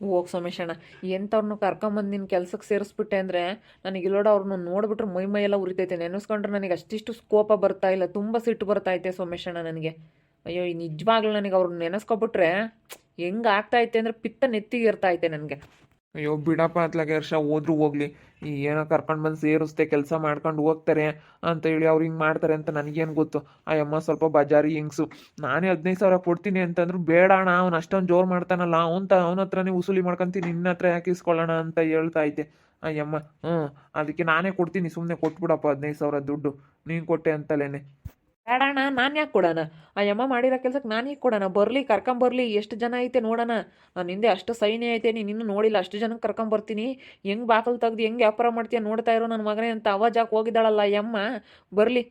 ಹೋಗಿ ಸೋಮೇಶಣ್ಣ ಎಂಥವ್ರನ್ನ ಕರ್ಕೊಂಬಂದು ನಿನ್ನ ಕೆಲ್ಸಕ್ಕೆ ಸೇರಿಸ್ಬಿಟ್ಟೆ ಅಂದರೆ ನನಗೆ ಇಲ್ಲೋಡ ಅವ್ರನ್ನ ನೋಡಿಬಿಟ್ರೆ ಮೈ ಮೈ ಎಲ್ಲ ಉರಿತೈತೆ ನೆನೆಸ್ಕೊಂಡ್ರೆ ನನಗೆ ಅಷ್ಟಿಷ್ಟು ಸ್ಕೋಪ ಬರ್ತಾ ಇಲ್ಲ, ತುಂಬ ಸಿಟ್ಟು ಬರ್ತಾ ಐತೆ ಸೋಮೇಶಣ್ಣ ನನಗೆ. ಅಯ್ಯೋ ನಿಜವಾಗ್ಲೂ ನನಗೆ ಅವ್ರನ್ನ ನೆನೆಸ್ಕೊಬಿಟ್ರೆ ಹೆಂಗೆ ಆಗ್ತಾೈತೆ ಅಂದರೆ ಪಿತ್ತ ನೆತ್ತಿಗೆ ಇರ್ತಾ ಐತೆ ನನಗೆ. ಅಯ್ಯೋ, ಬಿಡಪ್ಪ ಅತ್ಲಾಗೆ ವರ್ಷ ಹೋದ್ರು ಹೋಗ್ಲಿ. ಏನೋ ಕರ್ಕೊಂಡು ಬಂದು ಸೇರಿಸ್ತೆ ಕೆಲಸ ಮಾಡ್ಕೊಂಡು ಹೋಗ್ತಾರೆ ಅಂತ ಹೇಳಿ ಅವ್ರು ಹಿಂಗೆ ಮಾಡ್ತಾರೆ ಅಂತ ನನಗೇನು ಗೊತ್ತು. ಆ ಸ್ವಲ್ಪ ಬಜಾರಿ ಹಿಂಗ್ಸು. ನಾನೇ ಹದಿನೈದು ಸಾವಿರ ಕೊಡ್ತೀನಿ ಅಂತಂದ್ರು ಬೇಡ ಅಣ್ಣ, ಅವ್ನು ಅಷ್ಟೊಂದು ಜೋರು ಮಾಡ್ತಾನಲ್ಲ, ಅವ್ನ ತ, ಅವನ ಹತ್ರನೇ ವಸೂಲಿ ಮಾಡ್ಕೊಂತೀನಿ, ನಿನ್ನ ಹತ್ರ ಯಾಕೆ ಇಸ್ಕೊಳ್ಳೋಣ ಅಂತ ಹೇಳ್ತಾ ಐತೆ ಅಯ್ಯಮ್ಮ ಹ್ಞೂ ಅದಕ್ಕೆ ನಾನೇ ಕೊಡ್ತೀನಿ ಸುಮ್ಮನೆ ಕೊಟ್ಬಿಡಪ್ಪ ಹದಿನೈದು ಸಾವಿರ ದುಡ್ಡು. ನೀನು ಕೊಟ್ಟೆ ಅಂತಲೇನೆ. ಬೇಡ ಅಣ್ಣ, ನಾನು ಯಾಕೆ ಕೊಡೋಣ? ಆ ಯಮ್ಮ ಮಾಡಿರೋ ಕೆಲ್ಸಕ್ಕೆ ನಾನು ಯಾಕೆ ಕೊಡೋಣ? ಬರಲಿ ಕರ್ಕೊಂಬರ್ಲಿ ಎಷ್ಟು ಜನ ಐತೆ ನೋಡೋಣ. ನಾನು ಹಿಂದೆ ಅಷ್ಟು ಸೈನ್ಯ ಐತೆ, ನೀನು ಇನ್ನೂ ನೋಡಿಲ್ಲ, ಅಷ್ಟು ಜನಕ್ಕೆ ಕರ್ಕೊಂಬರ್ತೀನಿ ಹೆಂಗೆ ಬಾಕಲು ತೆಗ್ದು, ಹೆಂಗೆ ವ್ಯಾಪಾರ ಮಾಡ್ತೀಯ ನೋಡ್ತಾ ಇರೋ ನನ್ನ ಮಗನೇ ಅಂತ ಅವಾಜ್ ಹಾಕಿ ಹೋಗಿದ್ದಾಳಲ್ಲ ಯಮ್ಮ. ಬರಲಿ.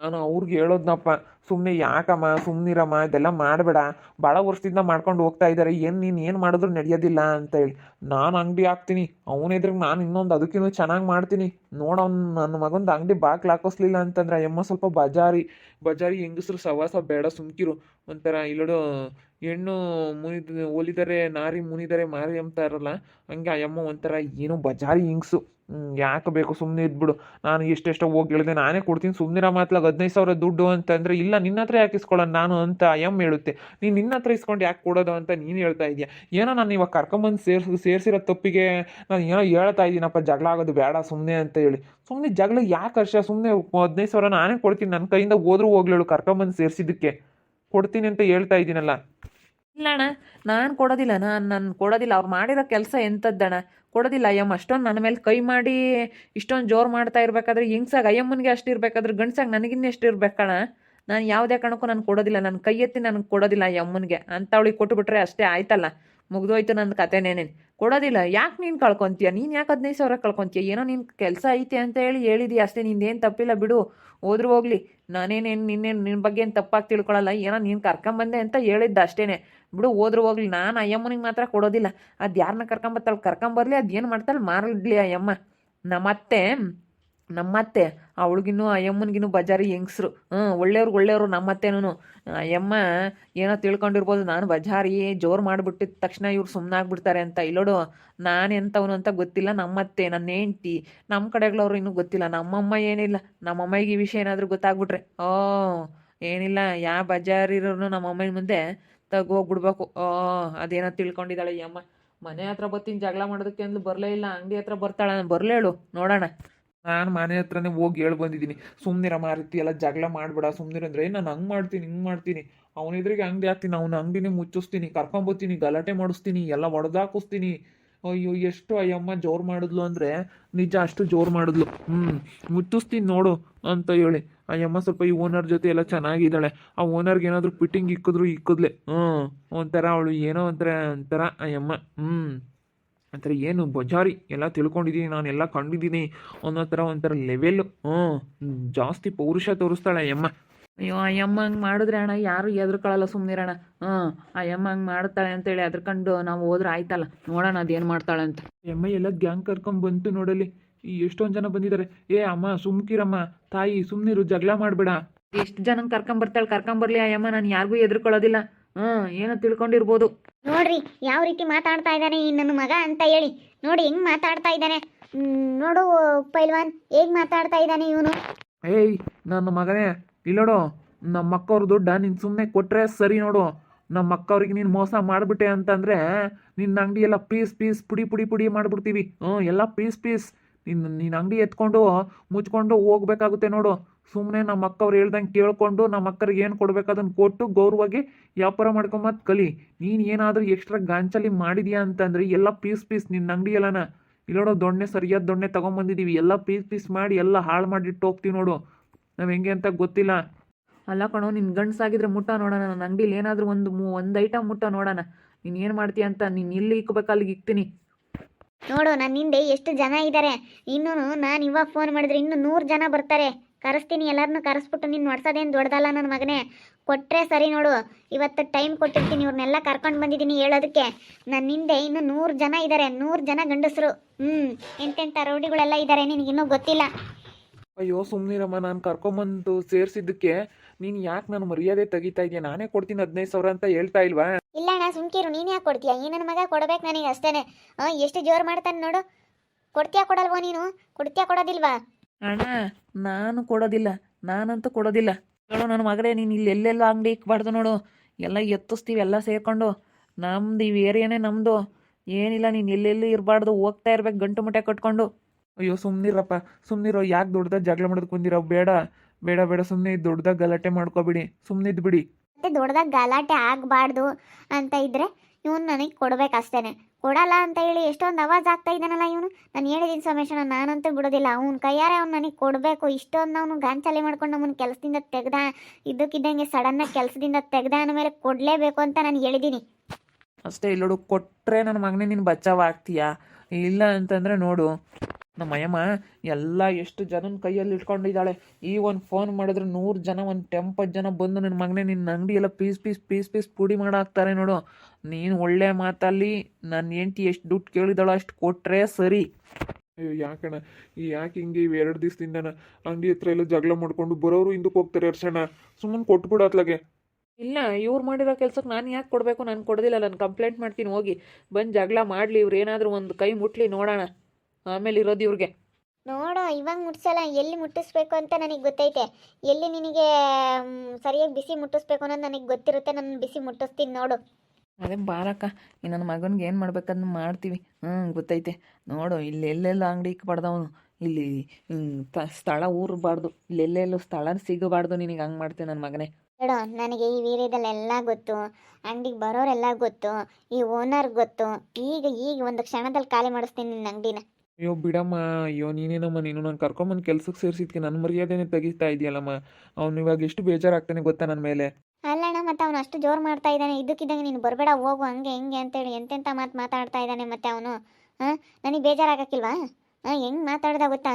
ನಾನು ಅವ್ರಿಗೆ ಹೇಳೋದ್ನಪ್ಪ ಸುಮ್ಮನೆ ಯಾಕಮ್ಮ ಸುಮ್ಮನಿರಮ್ಮ ಇದೆಲ್ಲ ಮಾಡಬೇಡ. ಭಾಳ ವರ್ಷದಿಂದ ಮಾಡ್ಕೊಂಡು ಹೋಗ್ತಾ ಇದ್ದಾರೆ ಏನು ನೀನು ಏನು ಮಾಡಿದ್ರು ನಡೆಯೋದಿಲ್ಲ ಅಂತ ಹೇಳಿ. ನಾನು ಅಂಗಡಿ ಹಾಕ್ತೀನಿ. ಅವನಿದ್ರಿಗೆ ನಾನು ಇನ್ನೊಂದು ಅದಕ್ಕಿನ್ನೂ ಚೆನ್ನಾಗಿ ಮಾಡ್ತೀನಿ. ನೋಡ ನನ್ನ ಮಗಂದು ಅಂಗಡಿ ಬಾಕ್ಲು ಹಾಕಿಸ್ಲಿಲ್ಲ ಅಂತಂದ್ರೆ ಅಮ್ಮ ಸ್ವಲ್ಪ ಬಜಾರಿ ಬಜಾರಿ ಹೆಂಗಸ್ರು ಸವಾಸ ಬೇಡ ಸುಮ್ಕಿರು. ಒಂಥರ ಇಲ್ಲಡು ಹೆಣ್ಣು ಮುನಿದ, ಒಲಿದರೆ ನಾರಿ ಮುನಿದರೆ ಮಾರಿ ಅಂತಾರಲ್ಲ ಹಂಗೆ ಅಮ್ಮ ಒಂಥರ ಏನೋ ಬಜಾರಿ ಹಿಂಗ್ಸು. ಯಾಕೆ ಬೇಕು ಸುಮ್ಮನೆ ಇದ್ಬಿಡು. ನಾನು ಎಷ್ಟೆಷ್ಟೋ ಹೋಗಿ ಹೇಳಿದೆ, ನಾನೇ ಕೊಡ್ತೀನಿ ಸುಮ್ಮನಿರ ಮಾತ್ಲಾಗ ಹದಿನೈದು ಸಾವಿರ ದುಡ್ಡು ಅಂತಂದರೆ, ಇಲ್ಲ, ನಿನ್ನ ಹತ್ರ ಯಾಕೆ ಇಸ್ಕೊಳ್ಳೋಣ, ನಾನು ಅಂತ ಎಂ ಹೇಳುತ್ತೆ. ನೀನು ನಿನ್ನ ಹತ್ರ ಇಸ್ಕೊಂಡು ಯಾಕೆ ಕೊಡೋದು ಅಂತ ನೀನು ಹೇಳ್ತಾ ಇದೀಯ? ಏನೋ ನಾನು ಇವಾಗ ಕರ್ಕೊಂಬಂದು ಸೇರ್ಸ್, ಸೇರಿಸಿರೋ ತಪ್ಪಿಗೆ ನಾನು ಏನೋ ಹೇಳ್ತಾ ಇದ್ದೀನಪ್ಪ, ಜಗಳ ಆಗೋದು ಬೇಡ ಸುಮ್ಮನೆ ಅಂತ ಹೇಳಿ. ಸುಮ್ಮನೆ ಜಗಳ ಯಾಕೆ ಹರ್ಷ ಸುಮ್ಮನೆ ಹದಿನೈದು ಸಾವಿರ ನಾನೇ ಕೊಡ್ತೀನಿ ನನ್ನ ಕೈಯಿಂದ ಹೋದ್ರೂ ಹೋಗ್ಲೇಳು ಕರ್ಕೊಂಬಂದು ಸೇರಿಸಿದ್ದಕ್ಕೆ. ಕೊಡ್ತೀನಿ ಅಂತ ಹೇಳ್ತಾ ಇದ್ದೀನಲ್ಲ. ಇಲ್ಲ ಅಣ್ಣ ನಾನು ಕೊಡೋದಿಲ್ಲ, ನಾನು ನಾನು ಕೊಡೋದಿಲ್ಲ, ಅವ್ರು ಮಾಡಿರೋ ಕೆಲಸ ಎಂಥದ್ದಣ್ಣ ಕೊಡೋದಿಲ್ಲ, ಅಯ್ಯಮ್ಮ. ಅಷ್ಟೊಂದು ನನ್ನ ಮೇಲೆ ಕೈ ಮಾಡಿ ಇಷ್ಟೊಂದು ಜೋರು ಮಾಡ್ತಾ ಇರ್ಬೇಕಾದ್ರೆ ಹಿಂಗ್ಸಾಗ ಅಯ್ಯಮ್ಮನಿಗೆ ಅಷ್ಟು ಇರಬೇಕಾದ್ರೆ ಗಂಡ್ಸಾಗಿ ನನಗಿನ್ನೂ ಎಷ್ಟು ಇರ್ಬೇಕಣ್ಣ ನಾನು ಯಾವುದೇ ಕಾರಣಕ್ಕೂ ನಾನು ಕೊಡೋದಿಲ್ಲ ನನ್ನ ಕೈ ಎತ್ತಿ ನನಗೆ ಕೊಡೋದಿಲ್ಲ ಅಯ್ಯಮ್ಮನಿಗೆ. ಅಂಥವಳಿಗೆ ಕೊಟ್ಟುಬಿಟ್ರೆ ಅಷ್ಟೇ ಆಯ್ತಲ್ಲ. ಮುಗ್ದೋಯ್ತು ನನ್ನ. ಕತೆನೇನೇನು ಕೊಡೋದಿಲ್ಲ, ಯಾಕೆ ನೀನು ಕಳ್ಕೊತೀಯ? ನೀನು ಯಾಕೆ ಹದಿನೈದು ಸಾವಿರ ಕಳ್ಕೊತೀಯ? ಏನೋ ನಿನ್ನ ಕೆಲಸ ಐತೆ ಅಂತ ಹೇಳಿ ಹೇಳಿದೀಯ ಅಷ್ಟೇ, ನಿಂದೇನು ತಪ್ಪಿಲ್ಲ ಬಿಡು. ಹೋದ್ರೂ ಹೋಗ್ಲಿ. ನಾನೇನೇನು ನಿನ್ನೇನು ನಿನ್ನ ಬಗ್ಗೆ ಏನು ತಪ್ಪಾಗಿ ತಿಳ್ಕೊಳ್ಳಲ್ಲ ಏನೋ ನೀನು ಕರ್ಕೊಂಬಂದೆ ಅಂತ ಹೇಳಿದ್ದ ಅಷ್ಟೇನೆ. ಬಿಡು, ಹೋದ್ರು ಹೋಗ್ಲಿ. ನಾನು ಅಯ್ಯಮ್ಮನಿಗೆ ಮಾತ್ರ ಕೊಡೋದಿಲ್ಲ. ಅದು ಯಾರನ್ನ ಕರ್ಕೊಂಬತ್ತಾಳೆ? ಕರ್ಕೊಂಬರ್ಲಿ, ಅದು ಏನು ಮಾಡ್ತಾಳೆ? ಮಾರಲಿ ಅಯ್ಯಮ್ಮ. ನಮ್ಮತ್ತೆ ನಮ್ಮತ್ತೆ, ಅವಳಿಗಿನ್ನೂ, ಅಯ್ಯಮ್ಮನಿಗಿನ್ನೂ ಬಜಾರಿ ಹೆಂಗಸ್ರು. ಹ್ಞೂ ಒಳ್ಳೆಯವ್ರು ಒಳ್ಳೆಯವರು ನಮ್ಮತ್ತೆನೂ ಅಯ್ಯಮ್ಮ, ಏನೋ ತಿಳ್ಕೊಂಡಿರ್ಬೋದು, ನಾನು ಬಜಾರಿ ಜೋರು ಮಾಡಿಬಿಟ್ಟಿದ ತಕ್ಷಣ ಇವ್ರು ಸುಮ್ಮನಾಗ್ಬಿಡ್ತಾರೆ ಅಂತ. ಇಲ್ಲೋಡು, ನಾನು ಎಂಥವನು ಅಂತ ಗೊತ್ತಿಲ್ಲ ನಮ್ಮತ್ತೆ ನನ್ನ ಹೆಂಡ್ತಿ. ನಮ್ಮ ಕಡೆಗಳವ್ರು ಇನ್ನೂ ಗೊತ್ತಿಲ್ಲ. ನಮ್ಮಮ್ಮ ಏನಿಲ್ಲ. ನಮ್ಮಮ್ಮಗೆ ಈ ವಿಷಯ ಏನಾದರೂ ಗೊತ್ತಾಗ್ಬಿಟ್ರೆ. ಓ, ಏನಿಲ್ಲ. ಯಾವ ಬಜಾರಿರೋನು ನಮ್ಮ ಅಮ್ಮನ ಮುಂದೆ ತಗೋಗ್ಬಿಡ್ಬೇಕು ಓ, ಅದೇನೋ ತಿಳ್ಕೊಂಡಿದ್ದಾಳೆ ಅಮ್ಮ ಮನೆ ಹತ್ರ ಬರ್ತೀನಿ ಜಗಳ ಮಾಡೋದಕ್ಕೆ ಅಂದ್ಲು ಬರಲೇ ಇಲ್ಲ. ಅಂಗಡಿ ಹತ್ರ ಬರ್ತಾಳ, ಬರಲೇಳು, ನೋಡೋಣ. ನಾನು ಮನೆ ಹತ್ರನೇ ಹೋಗಿ ಹೇಳಿ ಬಂದಿದ್ದೀನಿ. ಸುಮ್ಮನಿರ ಮಾರುತಿ ಎಲ್ಲ ಜಗಳ ಮಾಡಬೇಡ ಸುಮ್ಮನಿರಂದ್ರೆ ನಾನು ಹಂಗೆ ಮಾಡ್ತೀನಿ, ಹಿಂಗೆ ಮಾಡ್ತೀನಿ. ಅವನ ಎದುರಿಗೆ ಅಂಗಡಿ ಹಾಕ್ತೀನಿ, ಅವನ ಅಂಗಡಿನೇ ಮುಚ್ಚಿಸ್ತೀನಿ, ಕರ್ಕೊಂಬತ್ತೀನಿ, ಗಲಾಟೆ ಮಾಡಿಸ್ತೀನಿ, ಎಲ್ಲ ಒಡೆದಾಕಿಸ್ತೀನಿ ಅಯ್ಯೋ, ಎಷ್ಟು ಅಯ್ಯಮ್ಮ ಜೋರು ಮಾಡಿದ್ಲು ಅಂದರೆ, ನಿಜ ಅಷ್ಟು ಜೋರು ಮಾಡಿದ್ಲು. ಹ್ಞೂ ಮುಚ್ಚಿಸ್ತೀನಿ ನೋಡು ಅಂತ ಹೇಳಿ. ಅಯ್ಯಮ್ಮ ಸ್ವಲ್ಪ ಈ ಓನರ್ ಜೊತೆ ಎಲ್ಲ ಚೆನ್ನಾಗಿದ್ದಾಳೆ. ಆ ಓನರ್ಗೆ ಏನಾದರೂ ಫಿಟ್ಟಿಂಗ್ ಇಕ್ಕಿದ್ರು, ಇಕ್ಕಿದ್ಲೆ. ಹ್ಞೂ ಒಂಥರ ಅವಳು ಏನೋ ಒಂಥರ ಒಂಥರ ಅಯ್ಯಮ್ಮ. ಹ್ಞೂ ಒಂಥರ ಏನು ಬಜಾರಿ ಎಲ್ಲ ತಿಳ್ಕೊಂಡಿದ್ದೀನಿ ನಾನು ಎಲ್ಲ ಕಂಡಿದ್ದೀನಿ ಅನ್ನೋ ಥರ ಒಂಥರ ಲೆವೆಲ್ ಹ್ಞೂ ಜಾಸ್ತಿ ಪೌರುಷ ತೋರಿಸ್ತಾಳೆ ಅಯ್ಯಮ್ಮ ಅಯ್ಯೋ ಅಯ್ಯಮ್ಮ ಹಂಗೆ ಮಾಡಿದ್ರೆ ಅಣ್ಣ ಯಾರು ಎದ್ರುಕೊಳ್ಳಲ್ಲ ಸುಮ್ಮನಿರೋಣ ಹ್ಞೂ ಅಯ್ಯಮ್ಮ ಹಂಗೆ ಮಾಡ್ತಾಳೆ ಅಂತೇಳಿ ಅದ್ರಕಂಡು ನಾವು ಹೋದ್ರೆ ಆಯ್ತಲ್ಲ. ನೋಡೋಣ ಅದೇನು ಮಾಡ್ತಾಳೆ ಅಂತ. ಅಯ್ಯಮ್ಮ ಎಲ್ಲ ಗ್ಯಾಂಗ್ ಕರ್ಕೊಂಬಂತು ನೋಡಲಿ ಈ ಎಷ್ಟೊಂದು ಜನ ಬಂದಿದ್ದಾರೆ ಏ ಅಮ್ಮ ಸುಮ್ಕಿರಮ್ಮ. ತಾಯಿ ಸುಮ್ಮನಿರು ಜಗಳ ಮಾಡಬೇಡ. ಎಷ್ಟು ಜನ ಕರ್ಕೊಂಬರ್ತಾಳೆ ಕರ್ಕೊಂಬರ್ಲಿ ಅಯ್ಯಮ್ಮ ನಾನು ಯಾರಿಗೂ ಎದ್ರುಕೊಳ್ಳೋದಿಲ್ಲ ಹ್ಞೂ ಏನೋ ತಿಳ್ಕೊಂಡಿರ್ಬೋದು. ನೋಡ್ರಿ ಯಾವ ರೀತಿ ಮಾತಾಡ್ತಾ ಇದ್ದಾನೆ ಈ ನನ್ನ ಮಗ ಅಂತ ಹೇಳಿ. ನೋಡಿ ಹೆಂಗ್ ಮಾತಾಡ್ತಾ ಇದ್ದಾನೆ. ಹ್ಮ್, ನೋಡು ಪೈಲ್ವಾನ್ ಹೇಗ್ ಮಾತಾಡ್ತಾ ಇದ್ದಾನೆ ಇವನು? ಏಯ್ ನನ್ನ ಮಗನೇ ಇಲ್ಲೋಡು ನಮ್ಮ ಅಕ್ಕವ್ರ ದುಡ್ಡ ನೀನು ಸುಮ್ಮನೆ ಕೊಟ್ಟರೆ ಸರಿ ನೋಡು. ನಮ್ಮ ಅಕ್ಕವ್ರಿಗೆ ನೀನು ಮೋಸ ಮಾಡಿಬಿಟ್ಟೆ ಅಂತಂದರೆ ನಿನ್ನ ಅಂಗಡಿ ಎಲ್ಲ ಪೀಸ್ ಪೀಸ್ ಪುಡಿ ಪುಡಿ ಪುಡಿ ಮಾಡಿಬಿಡ್ತೀವಿ. ಹ್ಞೂ ಎಲ್ಲ ಪೀಸ್ ಪೀಸ್. ನಿನ್ನ ನಿನ್ನ ಅಂಗಡಿ ಎತ್ಕೊಂಡು ಮುಚ್ಕೊಂಡು ಹೋಗ್ಬೇಕಾಗುತ್ತೆ ನೋಡು. ಸುಮ್ಮನೆ ನಮ್ಮ ಅಕ್ಕವ್ರು ಹೇಳ್ದಂಗೆ ಕೇಳ್ಕೊಂಡು ನಮ್ಮ ಅಕ್ಕರಿಗೆ ಏನು ಕೊಡ್ಬೇಕು ಅದನ್ನು ಕೊಟ್ಟು ಗೌರವಾಗಿ ವ್ಯಾಪಾರ ಮಾಡ್ಕೊಂಬತ್ತು ಕಲಿ. ನೀನು ಏನಾದರೂ ಎಕ್ಸ್ಟ್ರಾ ಗಾಂಚಲಿ ಮಾಡಿದ್ಯಾ ಅಂತಂದ್ರೆ ಎಲ್ಲ ಪೀಸ್ ಪೀಸ್ ನಿನ್ನ ಅಂಗಡಿ ಎಲ್ಲನ. ನೋಡೋ ದೊಣ್ಣೆ ಸರಿಯಾದ ದೊಣ್ಣೆ ತೊಗೊಂಬಂದಿದ್ದೀವಿ ಎಲ್ಲ ಪೀಸ್ ಪೀಸ್ ಮಾಡಿ ಎಲ್ಲ ಹಾಳು ಮಾಡಿಟ್ಟು ಹೋಗ್ತೀವಿ ನೋಡು. ನಾವು ಹೆಂಗೆ ಅಂತ ಗೊತ್ತಿಲ್ಲ. ಅಲ್ಲ ಕಣೋ ನಿನ್ನ ಗಂಡಸಾಗಿದ್ರೆ ಮುಟ್ಟ ನೋಡೋಣ. ನನ್ನ ಅಂಗಡಿಲಿ ಏನಾದರೂ ಒಂದು ಮೂ ಒಂದು ಐಟಮ್ ಮುಟ್ಟ ನೋಡೋಣ. ನೀನು ಏನು ಮಾಡ್ತೀಯ ಅಂತ ನೀನು ಇಲ್ಲಿ ಇಕ್ಬೇಕು ಅಲ್ಲಿಗೆ ಇಕ್ತೀನಿ. ನೋಡು ನನ್ನ ಹಿಂದೆ ಎಷ್ಟು ಜನ ಇದ್ದಾರೆ ಇನ್ನೂ ನಾನು ಇವಾಗ ಫೋನ್ ಮಾಡಿದ್ರೆ ಇನ್ನೂ ನೂರು ಜನ ಬರ್ತಾರೆ. ಕರೆಸ್ತೀನಿ ಎಲ್ಲರನ್ನೂ ಕರೆಸ್ಬಿಟ್ಟು ನೀನು ಹೊಡ್ಸೋದೇನು ದೊಡ್ಡದಲ್ಲ ನನ್ನ ಮಗನೇ. ಕೊಟ್ಟರೆ ಸರಿ ನೋಡು. ಇವತ್ತು ಟೈಮ್ ಕೊಟ್ಟಿರ್ತೀನಿ ಇವ್ರನ್ನೆಲ್ಲ ಕರ್ಕೊಂಡು ಬಂದಿದ್ದೀನಿ ಹೇಳೋದಕ್ಕೆ. ನನ್ನ ಹಿಂದೆ ಇನ್ನು ನೂರು ಜನ ಇದ್ದಾರೆ ನೂರು ಜನ ಗಂಡಸರು. ಹ್ಞೂ ಎಂತೆಂಥ ರೌಡಿಗಳೆಲ್ಲ ಇದ್ದಾರೆ ನಿನಗಿನ್ನೂ ಗೊತ್ತಿಲ್ಲ. ಅಯ್ಯೋ ಸುಮ್ನಿರಮ್ಮ ನಾನು ಕರ್ಕೊಂಬಂದು ಸೇರಿಸಿದ್ದಕ್ಕೆ ನೀನು ಯಾಕೆ ನಾನು ಮರ್ಯಾದೆ ತೆಗಿತಾ ಇದೆಯಾ? ನಾನೇ ಕೊಡ್ತೀನಿ ಹದಿನೈದು ಸಾವಿರ ಅಂತ ಹೇಳ್ತಾ ಇಲ್ವಾ? ಇಲ್ಲ ಅಣ್ಣ ಸುಮ್ಕಿರು ನೀನು ಯಾಕೆ ಕೊಡ್ತೀಯ? ಈ ನನ್ನ ಮಗ ಕೊಡ್ಬೇಕು ನನಗೆ ಅಷ್ಟೇನೆ. ಹಾಂ ಎಷ್ಟು ಜೋರು ಮಾಡ್ತಾನೆ ನೋಡು. ಕೊಡ್ತೀಯಾ ಕೊಡಲ್ವೋ ನೀನು? ಕೊಡ್ತೀಯಾ ಕೊಡೋದಿಲ್ವಾ? ಅಣ್ಣ ನಾನು ಕೊಡೋದಿಲ್ಲ ನಾನಂತೂ ಕೊಡೋದಿಲ್ಲ. ಹೇಳು ನನ್ನ ಮಗಳೇ ನೀನು ಇಲ್ಲಿ ಎಲ್ಲೆಲ್ಲ ಅಂಗಡಿ ಇಕ್ಬಾರ್ದು ನೋಡು. ಎಲ್ಲ ಎತ್ತಿಸ್ತೀವಿ ಎಲ್ಲ ಸೇರ್ಕೊಂಡು. ನಮ್ದು ಇವು ಏರಿಯಾನೇ ನಮ್ಮದು ಏನಿಲ್ಲ ನೀನು ಎಲ್ಲೆಲ್ಲೂ ಇರಬಾರ್ದು ಹೋಗ್ತಾ ಇರ್ಬೇಕು ಗಂಟು ಮುಟ್ಟೆ ಕಟ್ಕೊಂಡು. ಅಯ್ಯೋ ಸುಮ್ಮನಿರಪ್ಪ ಸುಮ್ಮನಿರೋ ಯಾಕೆ ದೊಡ್ಡದಾಗ ಜಗಳ ಮಾಡೋದು ಕುಂದಿರೋ? ಬೇಡ ಬೇಡ ಬೇಡ ಸುಮ್ಮನೆ ದೊಡ್ಡದಾಗ ಗಲಾಟೆ ಮಾಡ್ಕೋಬಿಡಿ. ಸುಮ್ಮನೆ ಇದ್ಬಿಡಿ. ಮತ್ತೆ ದೊಡ್ಡದಾಗ ಗಲಾಟೆ ಆಗಬಾರ್ದು ಅಂತ ಇದ್ರೆ ಇವನು ನನಗೆ ಕೊಡ್ಬೇಕು ಅಷ್ಟೇನೆ ಕೊಡಲ್ಲ ಅಂತ ಹೇಳಿ ಎಷ್ಟೊಂದು ಅವಾಜ್ ಆಗ್ತಾ ಇದ್ದಾನಲ್ಲ ಇವನು. ನಾನು ಹೇಳಿದ್ದೀನಿ ಸಮೇಶನ ನಾನಂತೂ ಬಿಡೋದಿಲ್ಲ. ಅವ್ನ ಕೈಯಾರೆ ಅವ್ನು ನನಗೆ ಕೊಡಬೇಕು. ಇಷ್ಟೊಂದು ಅವನು ಗಾಂಚಾಲಿ ಮಾಡ್ಕೊಂಡು ನಮ್ಮನ್ನು ಕೆಲಸದಿಂದ ತೆಗ್ದ ಇದ್ದಕ್ಕಿದ್ದಂಗೆ ಸಡನ್ನಾಗಿ ಕೆಲಸದಿಂದ ತೆಗ್ದ ಮೇಲೆ ಕೊಡಲೇಬೇಕು ಅಂತ ನಾನು ಹೇಳಿದ್ದೀನಿ ಅಷ್ಟೇ ಇಲ್ಲೋಡು ಕೊಟ್ಟರೆ ನನ್ನ ಮಗನೇ ನೀನು ಬಚಾವ್ ಇಲ್ಲ ಅಂತಂದರೆ ನೋಡು ನಮ್ಮ ಅಯ್ಯಮ್ಮ ಎಲ್ಲ ಎಷ್ಟು ಜನನ ಕೈಯಲ್ಲಿ ಇಟ್ಕೊಂಡಿದ್ದಾಳೆ. ಈ ಒಂದು ಫೋನ್ ಮಾಡಿದ್ರೆ ನೂರು ಜನ ಒಂದು ಟೆಂಪತ್ತು ಜನ ಬಂದು ನನ್ನ ಮಗನೇ ನಿನ್ನ ಅಂಗಡಿ ಎಲ್ಲ ಪೀಸ್ ಪೀಸ್ ಪೀಸ್ ಪೀಸ್ ಪುಡಿ ಮಾಡಾಕ್ತಾರೆ ನೋಡು. ನೀನು ಒಳ್ಳೆ ಮಾತಲ್ಲಿ ನನ್ನ ಹೆಂಡ್ತಿ ಎಷ್ಟು ದುಡ್ಡು ಕೇಳಿದಾಳೋ ಅಷ್ಟು ಕೊಟ್ಟರೆ ಸರಿ. ಅಯ್ಯೋ ಯಾಕಣ ಈ ಯಾಕೆ ಹಿಂಗೆ ಇವು ಎರಡು ದಿವಸದಿಂದ ಅಂಗಡಿ ಹತ್ರ ಎಲ್ಲ ಜಗಳ ಮಾಡ್ಕೊಂಡು ಬರೋರು ಹಿಂದಕ್ಕೆ ಹೋಗ್ತಾರೆ ಅರ್ಷಣ ಸುಮ್ಮನೆ ಕೊಟ್ಬಿಡು ಅತ್ಲಾಗೆ ಇಲ್ಲ ಇವ್ರು ಮಾಡಿರೋ ಕೆಲ್ಸಕ್ಕೆ ನಾನು ಯಾಕೆ ಕೊಡಬೇಕು? ನಾನು ಕೊಡೋದಿಲ್ಲ ನಾನು ಕಂಪ್ಲೇಂಟ್ ಮಾಡ್ತೀನಿ ಹೋಗಿ. ಬಂದು ಜಗಳ ಮಾಡಲಿ ಇವ್ರು ಏನಾದರೂ ಒಂದು ಕೈ ಮುಟ್ಲಿ ನೋಡೋಣ. ಆಮೇಲೆ ಇರೋದು ಇವ್ರಿಗೆ. ನೋಡೋ ಇವಾಗ ಮುಟ್ಸಲ್ಲ ಎಲ್ಲಿ ಮುಟ್ಟಿಸ್ಬೇಕು ಅಂತ ನನಗೆ ಗೊತ್ತೈತೆ. ಎಲ್ಲಿ ನಿನಗೆ ಸರಿಯಾಗಿ ಬಿಸಿ ಮುಟ್ಟಿಸ್ಬೇಕು ಅನ್ನೋದು ನನಗೆ ಗೊತ್ತಿರುತ್ತೆ ನಾನು ಬಿಸಿ ಮುಟ್ಟಿಸ್ತೀನಿ ನೋಡು. ಅದೇ ಬಾರಕ್ಕ ಈ ನನ್ನ ಮಗನಿಗೆ ಏನು ಮಾಡ್ಬೇಕಂದ್ ಮಾಡ್ತೀವಿ. ಹ್ಞೂ ಗೊತ್ತೈತೆ. ನೋಡು ಇಲ್ಲಿ ಎಲ್ಲೆಲ್ಲ ಅಂಗಡಿ ಇಕ್ಬಾರ್ದವನು ಇಲ್ಲಿ ತ- ಸ್ಥಳ ಊರಬಾರ್ದು. ಇಲ್ಲಿ ಎಲ್ಲೆಲ್ಲೂ ಸ್ಥಳ ಸಿಗಬಾರ್ದು ನಿನಗೆ ಹಂಗೆ ಮಾಡ್ತೀನಿ ನನ್ನ ಮಗನೇ. ನೋಡು ನನಗೆ ಈ ವೀರ್ಯದಲ್ಲೆಲ್ಲ ಗೊತ್ತು. ಅಂಗಡಿಗೆ ಬರೋರೆಲ್ಲ ಗೊತ್ತು. ಈ ಓನರ್ ಗೊತ್ತು. ಈಗ ಈಗ ಒಂದು ಕ್ಷಣದಲ್ಲಿ ಖಾಲಿ ಮಾಡಿಸ್ತೀನಿ ನಿನ್ನ ಅಂಗಡಿನ. ಅಯ್ಯೋ ಬಿಡಮ್ಮ ಅಯ್ಯೋ ನೀನೇನಮ್ಮ ನೀನು ನಾನು ಕರ್ಕೊಂಬಂದು ಕೆಲ್ಸಕ್ಕೆ ಸೇರಿಸಿದ್ಕೆ ನನ್ನ ಮರ್ಯಾದೆನೇ ತೆಗಿತಾ ಇದೆಯಲ್ಲಮ್ಮ. ಅವ್ನು ಇವಾಗ ಎಷ್ಟು ಬೇಜಾರಾಗ್ತಾನೆ ಗೊತ್ತಾ ನನ್ನ ಮೇಲೆ? ಅಲ್ಲಣ್ಣ ಮತ್ತೆ ಅವನು ಅಷ್ಟು ಜೋರು ಮಾಡ್ತಾ ಇದ್ದಾನೆ. ಇದಕ್ಕಿದ್ದಂಗೆ ನೀನು ಬರಬೇಡ ಹೋಗು ಹಂಗೆ ಹೆಂಗೆ ಅಂತೇಳಿ ಎಂತೆಂಥ ಮಾತು ಮಾತಾಡ್ತಾ ಇದ್ದಾನೆ ಮತ್ತೆ ಅವನು? ಹಾಂ? ನನಗೆ ಬೇಜಾರಾಗಕ್ಕಿಲ್ವಾ? ಹಾಂ ಹೆಂಗೆ ಮಾತಾಡ್ದ ಗೊತ್ತಾ?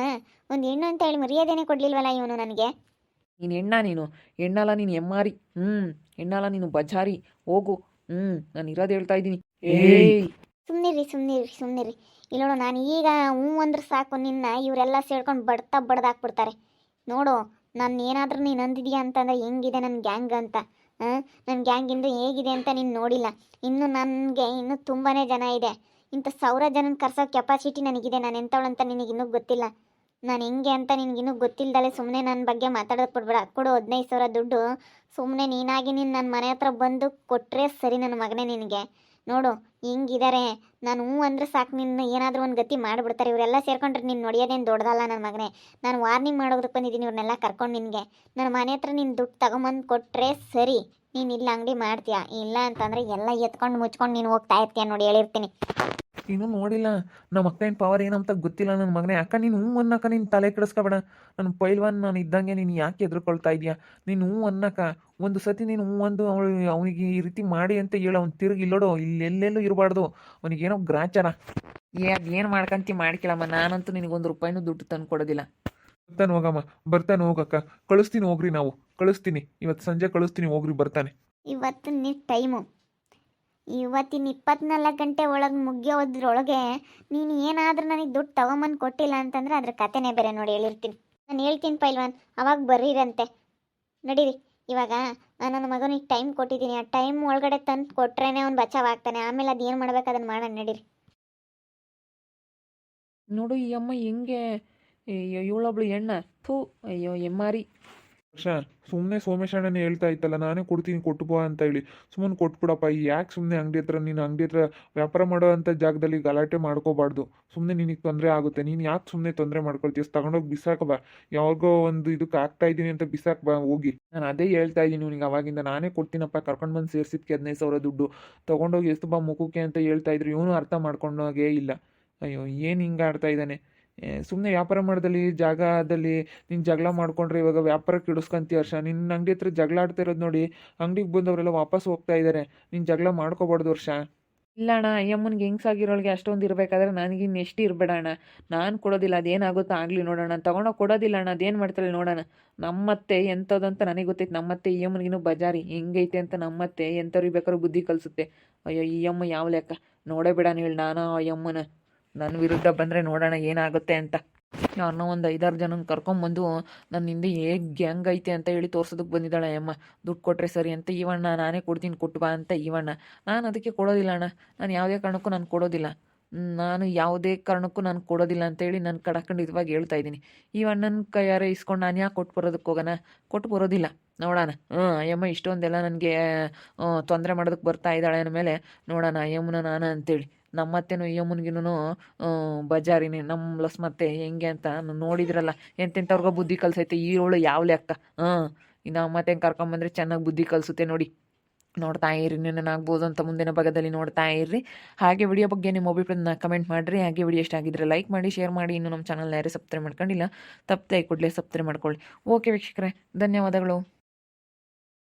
ಒಂದು ಹೆಣ್ಣು ಅಂತ ಹೇಳಿ ಮರ್ಯಾದೆನೇ ಕೊಡಲಿಲ್ವಲ್ಲ ಇವನು ನನಗೆ? ನೀನು ಹೆಣ್ಣ ನೀನು. ಹೆಣ್ಣಲ್ಲ ನೀನು ಎಮ್ಮಾರಿ. ಹ್ಞೂ ಹೆಣ್ಣಲ್ಲ ನೀನು ಬಜಾರಿ. ಹೋಗು. ಹ್ಞೂ ನಾನು ಇರೋದು ಹೇಳ್ತಾ ಇದ್ದೀನಿ. ಏಯ್! ಸುಮ್ಮನಿರಿ ಸುಮ್ಮನಿರಿ ಸುಮ್ಮನಿರಿ ಇಲ್ಲಿ ನೋಡು, ನಾನು ಈಗ ಹ್ಞೂ ಅಂದ್ರೆ ಸಾಕು, ನಿನ್ನ ಇವರೆಲ್ಲ ಸೇರ್ಕೊಂಡು ಬಡ್ತಾ ಬಡ್ದಾಕ್ಬಿಡ್ತಾರೆ ನೋಡು, ನಾನು ಏನಾದರೂ ನೀನು ಅಂದಿದ್ಯಾ ಅಂತಂದರೆ ಹೆಂಗಿದೆ ನನ್ನ ಗ್ಯಾಂಗ್ ಅಂತ ನನ್ನ ಗ್ಯಾಂಗಿಂದ ಹೇಗಿದೆ ಅಂತ ನೀನು ನೋಡಿಲ್ಲ. ಇನ್ನು ನನಗೆ ಇನ್ನೂ ತುಂಬಾ ಜನ ಇದೆ. ಇಂಥ ಸಾವಿರ ಜನನ ಕರ್ಸೋ ಕೆಪಾಸಿಟಿ ನನಗಿದೆ, ನಾನು ಎಂಥವಳಂತ ನಿನಗಿನ್ನೂ ಗೊತ್ತಿಲ್ಲ. ನಾನು ಹೆಂಗೆ ಅಂತ ನಿನಗಿನ್ನೂ ಗೊತ್ತಿಲ್ಲದಲೇ ಸುಮ್ಮನೆ ನನ್ನ ಬಗ್ಗೆ ಮಾತಾಡೋದು ಕೊಡ್ಬೇಡ. ಕೊಡು ಹದಿನೈದು ಸಾವಿರ ದುಡ್ಡು ಸುಮ್ಮನೆ ನೀನಾಗಿ ನೀನು ನನ್ನ ಮನೆ ಹತ್ರ ಬಂದು ಕೊಟ್ಟರೆ ಸರಿ ನನ್ನ ಮಗನೇ ನಿನಗೆ. ನೋಡು ಹಿಂಗಿದ್ದಾರೆ ನಾನು ಹ್ಞೂ ಅಂದ್ರೆ ಸಾಕು, ನಿನ್ನ ಏನಾದರೂ ಒಂದು ಗತಿ ಮಾಡಿಬಿಡ್ತಾರೆ. ಇವರೆಲ್ಲ ಸೇರ್ಕೊಂಡ್ರೆ ನೀನು ನೋಡಿಯೋದೇನು ದೊಡ್ಡದಲ್ಲ ನನ್ನ ಮಗನೇ. ನಾನು ವಾರ್ನಿಂಗ್ ಮಾಡೋದಕ್ಕೆ ಬಂದಿದ್ದೀನಿ ಇವ್ರನ್ನೆಲ್ಲ ಕರ್ಕೊಂಡು ನಿನಗೆ. ನನ್ನ ಮನೆ ಹತ್ರ ನೀನು ದುಡ್ಡು ತಗೊಂಬಂದು ಕೊಟ್ಟರೆ ಸರಿ. ನೀನು ಇಲ್ಲ ಅಂಗಡಿ ಮಾಡ್ತೀಯಾ? ಇಲ್ಲ ಅಂತಂದರೆ ಎಲ್ಲ ಎತ್ಕೊಂಡು ಮುಚ್ಕೊಂಡು ನೀನು ಹೋಗ್ತಾ ಇರ್ತೀಯ ನೋಡಿ, ಹೇಳಿರ್ತೀನಿ. ಇನ್ನೂ ನೋಡಿಲ್ಲ. ನಮ್ಮ ಏನು ಪವರ್ ಏನಂತ ಗೊತ್ತಿಲ್ಲ ನನ್ನ ಮಗನೇ. ಅಕ್ಕ ನೀನು ಹ್ಞೂ ಅನ್ನಕ್ಕ ನೀನು ತಲೆ ಕೆಡಿಸ್ಕೊಬೇಡ. ನನ್ನ ಪೈಲ್ವಾನ್ ನಾನು ಇದ್ದಂಗೆ ನೀನು ಯಾಕೆ ಎದ್ರುಕೊಳ್ತಾ ಇದೀಯಾ? ನೀನು ಹ್ಞೂ ಅನ್ನಕ್ಕ ಒಂದು ಸತಿ ನೀನು ಹ್ಞೂ ಅಂದು ಅವಳು ಅವನಿಗೆ ಈ ರೀತಿ ಮಾಡಿ ಅಂತ ಹೇಳು. ಅವ್ನು ತಿರುಗಿ ಇಲ್ಲೋಡು. ಇಲ್ಲಿ ಎಲ್ಲೆಲ್ಲೂ ಇರಬಾರ್ದು ಅವನಿಗೇನೋ ಗ್ರಾಚಾರ. ಏ ಅದೇನು ಮಾಡ್ಕಂತಿ ಮಾಡ್ಕೊಳಮ್ಮ. ನಾನಂತೂ ನಿನಗೊಂದು ರೂಪಾಯಿನೂ ದುಡ್ಡು ತಂದು ಕೊಡೋದಿಲ್ಲ. ಬರ್ತಾನೆ ಹೋಗಮ್ಮ. ಬರ್ತಾನೆ ಹೋಗಕ್ಕ ಕಳಿಸ್ತೀನಿ ಹೋಗ್ರಿ ನಾವು. ಕಳಿಸ್ತೀನಿ. ಇವತ್ತು ಸಂಜೆ ಕಳಿಸ್ತೀನಿ ಹೋಗ್ರಿ ಬರ್ತಾನೆ. ಇವತ್ತು ನೀ ಟೈಮು. ಇವತ್ತಿನ ಇಪ್ಪತ್ನಾಲ್ಕು ಗಂಟೆ ಒಳಗೆ ಮುಗಿಯೋದ್ರೊಳಗೆ ನೀನು ಏನಾದರೂ ನನಗೆ ದುಡ್ಡು ತಗೊಂಬಂದು ಕೊಟ್ಟಿಲ್ಲ ಅಂತಂದ್ರೆ ಅದ್ರ ಕತೆನೇ ಬೇರೆ ನೋಡಿ ಹೇಳಿರ್ತೀನಿ. ನಾನು ಹೇಳ್ತೀನಿ ಪೈಲ್ವಾನ್, ಅವಾಗ ಬರ್ರಿರಂತೆ. ನಡೀರಿ, ಇವಾಗ ನಾನು ನನ್ನ ಮಗನಿಗೆ ಟೈಮ್ ಕೊಟ್ಟಿದ್ದೀನಿ. ಆ ಟೈಮ್ ಒಳಗಡೆ ತಂದು ಕೊಟ್ರೇನೆ ಅವ್ನು ಬಚಾವ್ ಆಗ್ತಾನೆ. ಆಮೇಲೆ ಅದು ಏನು ಮಾಡ್ಬೇಕು ಅದನ್ನು ಮಾಡೋಣ, ನಡೀರಿ. ನೋಡು ಈ ಅಮ್ಮ ಹೆಂಗೆ, ಅಯ್ಯೋ, ಇವಳೊಬ್ಳು ಎಣ್ಣ ಥೂ, ಅಯ್ಯೋ, ಎಮ್ಮಾರಿ. ಹರ್ಷ ಸುಮ್ಮನೆ ಸೋಮೇಶಣ್ಣನೇ ಹೇಳ್ತಾ ಇತ್ತಲ್ಲ, ನಾನೇ ಕೊಡ್ತೀನಿ, ಕೊಟ್ಟು ಬಾ ಅಂತ ಹೇಳಿ. ಸುಮ್ಮನೆ ಕೊಟ್ಬಿಡಪ್ಪ ಯಾಕೆ ಸುಮ್ಮನೆ ಅಂಗಡಿ ಹತ್ರ, ನೀನು ಅಂಗಡಿ ಹತ್ರ ವ್ಯಾಪಾರ ಮಾಡೋ ಅಂಥ ಜಾಗದಲ್ಲಿ ಗಲಾಟೆ ಮಾಡ್ಕೋಬಾರ್ದು. ಸುಮ್ಮನೆ ನಿನಗೆ ತೊಂದರೆ ಆಗುತ್ತೆ. ನೀನು ಯಾಕೆ ಸುಮ್ಮನೆ ತೊಂದರೆ ಮಾಡ್ಕೊಳ್ತೀಯ? ತಗೊಂಡೋಗಿ ಬಿಸಾಕ ಬಾ. ಯಾವಾಗೋ ಒಂದು ಇದಕ್ಕೆ ಆಗ್ತಾ ಇದ್ದೀನಿ ಅಂತ ಬಿಸಾಕ್ ಬಾ, ಹೋಗಿ. ನಾನು ಅದೇ ಹೇಳ್ತಾ ಇದ್ದೀನಿ ನಿನಗೆ, ಅವಾಗಿಂದ ನಾನೇ ಕೊಡ್ತೀನಪ್ಪ. ಕರ್ಕೊಂಡು ಬಂದು ಸೇರಿಸಿದ್ಕೆ ಹದಿನೈದು ಸಾವಿರ ದುಡ್ಡು. ತೊಗೊಂಡೋಗಿ ಎಷ್ಟು ಬಾ ಮುಖಕ್ಕೆ ಅಂತ ಹೇಳ್ತಾ ಇದ್ರು. ಇವನು ಅರ್ಥ ಮಾಡ್ಕೊಂಡೋಗೇ ಇಲ್ಲ. ಅಯ್ಯೋ, ಏನು ಹಿಂಗೆ ಆಡ್ತಾ ಇದ್ದಾನೆ? ಸುಮ್ಮನೆ ವ್ಯಾಪಾರ ಮಾಡೋದಲ್ಲಿ, ಜಾಗದಲ್ಲಿ ನೀನು ಜಗಳ ಮಾಡ್ಕೊಂಡ್ರೆ ಇವಾಗ ವ್ಯಾಪಾರಕ್ಕೆ ಇಡಿಸ್ಕೊಂತೀಯ ವರ್ಷ ನಿನ್ನ ಅಂಗಡಿ ಹತ್ರ ಜಗಳ ಆಡ್ತಾ ಇರೋದು ನೋಡಿ, ಅಂಗಡಿಗೆ ಬಂದವರೆಲ್ಲ ವಾಪಸ್ ಹೋಗ್ತಾ ಇದ್ದಾರೆ ನೀನು ಜಗಳ ಮಾಡ್ಕೋಬಾರ್ದು ವರ್ಷ ಇಲ್ಲ ಅಣ್ಣ ಅಯ್ಯಮ್ಮನಿಗೆ ಹೆಂಗ್ಸಾಗಿರೋಳಿಗೆ ಅಷ್ಟೊಂದು ಇರಬೇಕಾದ್ರೆ ನನಗಿನ್ನು ಎಷ್ಟು ಇರಬೇಡ ಅಣ್ಣ. ನಾನು ಕೊಡೋದಿಲ್ಲ, ಅದೇನಾಗುತ್ತೋ ಆಗಲಿ ನೋಡೋಣ. ತಗೊಂಡೋಗಿ ಕೊಡೋದಿಲ್ಲ ಅಣ್ಣ, ಅದೇನು ಮಾಡ್ತಾಳೆ ನೋಡೋಣ. ನಮ್ಮತ್ತೆ ಎಂಥದಂತ ನನಗೆ ಗೊತ್ತೈತೆ. ನಮ್ಮತ್ತೆ ಈ ಬಜಾರಿ ಹೆಂಗೈತೆ ಅಂತ ನಮ್ಮತ್ತೆ ಎಂಥವ್ರಿಗೆ ಬೇಕಾದ್ರೂ ಬುದ್ಧಿ ಕಲಿಸುತ್ತೆ. ಅಯ್ಯೋ, ಈ ಅಮ್ಮ ಯಾವ ಲೆಕ್ಕ? ನೋಡೇ ಬೇಡ ಹೇಳಿ, ನಾನು ಅಯ್ಯಮ್ಮನ ನನ್ನ ವಿರುದ್ಧ ಬಂದರೆ ನೋಡೋಣ ಏನಾಗುತ್ತೆ ಅಂತ. ಅವ್ರನ್ನ ಒಂದು ಐದಾರು ಜನ ಕರ್ಕೊಂಬಂದು ನನ್ನ ಹಿಂದೆ ಹೇಗೆ ಗ್ಯಾಂಗ್ ಐತೆ ಅಂತ ಹೇಳಿ ತೋರ್ಸೋದಕ್ಕೆ ಬಂದಿದ್ದಾಳೆ ಅಮ್ಮ. ದುಡ್ಡು ಕೊಟ್ಟರೆ ಸರಿ ಅಂತ. ಇವಣ್ಣ ನಾನೇ ಕೊಡ್ತೀನಿ, ಕೊಟ್ಟು ಬಾ ಅಂತ ಇವಣ್ಣ ನಾನು ಅದಕ್ಕೆ ಕೊಡೋದಿಲ್ಲ ಅಣ್ಣ. ನಾನು ಯಾವುದೇ ಕಾರಣಕ್ಕೂ ನಾನು ಕೊಡೋದಿಲ್ಲ. ನಾನು ಯಾವುದೇ ಕಾರಣಕ್ಕೂ ನಾನು ಕೊಡೋದಿಲ್ಲ ಅಂತೇಳಿ ನಾನು ಕಡಖಂಡಿತವಾಗಿ ಹೇಳ್ತಾ ಇದ್ದೀನಿ. ಈ ಅಣ್ಣನ ಕೈಯಾರೆ ಇಸ್ಕೊಂಡು ನಾನು ಯಾಕೆ ಕೊಟ್ಟು ಬರೋದಕ್ಕೆ ಹೋಗೋಣ? ಕೊಟ್ಟು ಬರೋದಿಲ್ಲ. ನೋಡೋಣ. ಹ್ಞೂ ಅಯ್ಯಮ್ಮ, ಇಷ್ಟೊಂದೆಲ್ಲ ನನಗೆ ತೊಂದರೆ ಮಾಡೋದಕ್ಕೆ ಬರ್ತಾ ಇದ್ದಾಳೆ ಅಂದಮೇಲೆ ನೋಡೋಣ, ಅಯ್ಯಮ್ಮನ ನಾನು ಅಂತೇಳಿ. ನಮ್ಮ ಅತ್ತೆನೂ ಅಯ್ಯಮ್ಮನಿಗಿನೂ ಬಜಾರಿನೇ ನಮ್ಮ ಲಸ್ ಮತ್ತೆ ಹೆಂಗೆ ಅಂತ ನೋಡಿದ್ರಲ್ಲ, ಎಂತೆಂಥವ್ರಿಗೋ ಬುದ್ಧಿ ಕಲ್ಸೈತೆ ಈರೋಳು ಯಾವ ಲೆಕ್ಕ ಹಾಂ ಇನ್ನು ಮತ್ತೆ ಕರ್ಕೊಂಬಂದ್ರೆ ಚೆನ್ನಾಗಿ ಬುದ್ಧಿ ಕಲಿಸುತ್ತೆ ನೋಡಿ. ನೋಡ್ತಾ ಇರಿ ಆಗ್ಬೋದು ಅಂತ ಮುಂದಿನ ಭಾಗದಲ್ಲಿ ನೋಡ್ತಾ ಇರ್ರಿ. ಹಾಗೆ ವಿಡಿಯೋ ಬಗ್ಗೆ ನಿಮ್ಮ ಅಭಿಪ್ರಾಯನ ಕಮೆಂಟ್ ಮಾಡಿರಿ. ಹಾಗೆ ವಿಡಿಯೋ ಇಷ್ಟ ಆಗಿದ್ರೆ ಲೈಕ್ ಮಾಡಿ, ಶೇರ್ ಮಾಡಿ. ಇನ್ನು ನಮ್ಮ ಚಾನಲ್ನ ಯಾರೇ ಸಬ್ಸ್ಕ್ರೈಬ್ ಮಾಡ್ಕೊಂಡಿಲ್ಲ, ತಪ್ಪದೆ ಕೂಡಲೇ ಸಬ್ಸ್ಕ್ರೈಬ್ ಮಾಡ್ಕೊಳ್ಳಿ. ಓಕೆ ವೀಕ್ಷಕರೇ, ಧನ್ಯವಾದಗಳು.